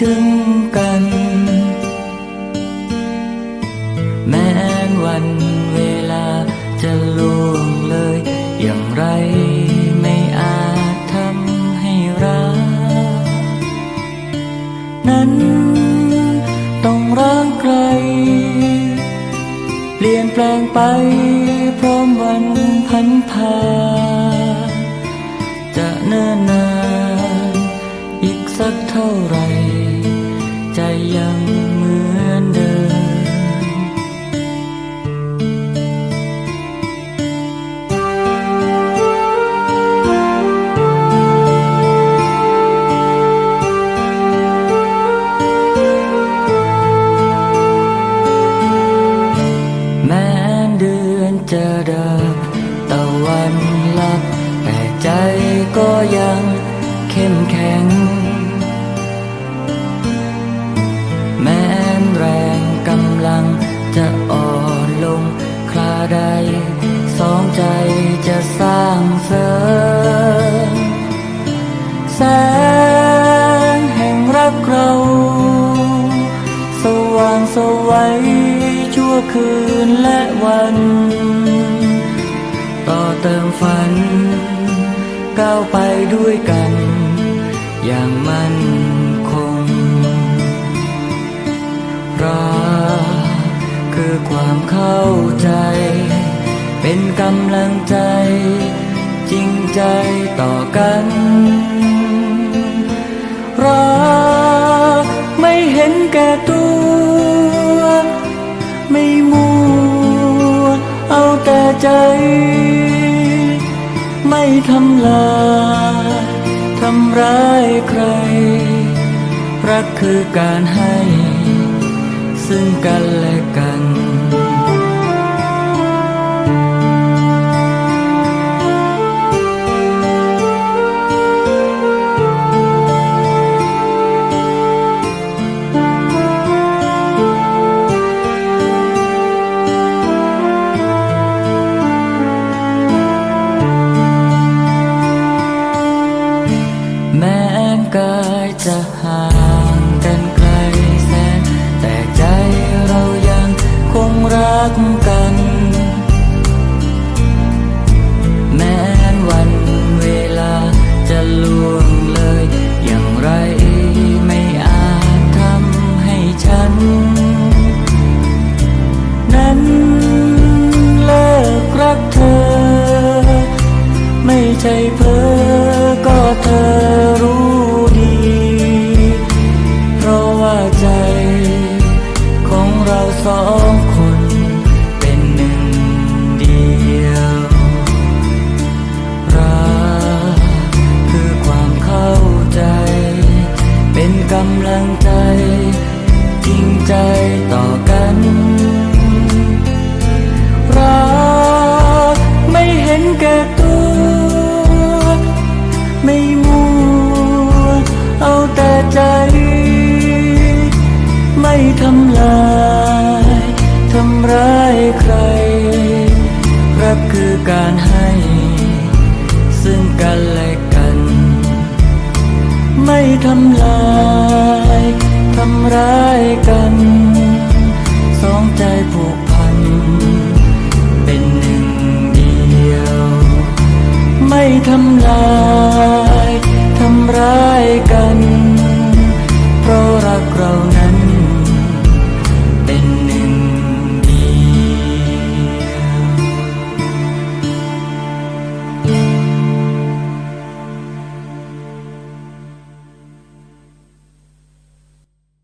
ถึงกัน แม้วันเวลาจะล่วงเลย อย่างไรไม่อาจทำให้รักนั้นต้องร้างไกลเปลี่ยนแปลงไปพร้อมวันพันพาจะเนิ่นนานอีกสักเท่าไหร จะดับตะวันลับ แต่ใจก็ยังเข้มแข็ง แม้แรงกำลังจะอ่อนลงคลาใดสองใจ ว่างสวัยชั่วคืนและวัน ต่อเติมฝัน ก้าวไปด้วยกัน อย่างมั่นคงรักคือความเข้าใจ เป็นกำลังใจ จริงใจต่อกันรักไม่เห็นแก่ตัว ใจ ไม่ทำลายทำร้ายใคร รักคือการให้ ซึ่งกันและกัน จะห่างกันไกลแสนแต่ใจเรายังคงรัก เป็นกำลังใจ จริงใจต่อกัน รักไม่เห็นแก่ตัว ไม่มัวเอาแต่ใจ ไม่ทำลายทำร้ายใคร รักคือการให้ ซึ่งกันและกัน ไม่ทำลายทำร้ายกัน สองใจผูกพัน เป็นหนึ่งเดียว ไม่ทำลาย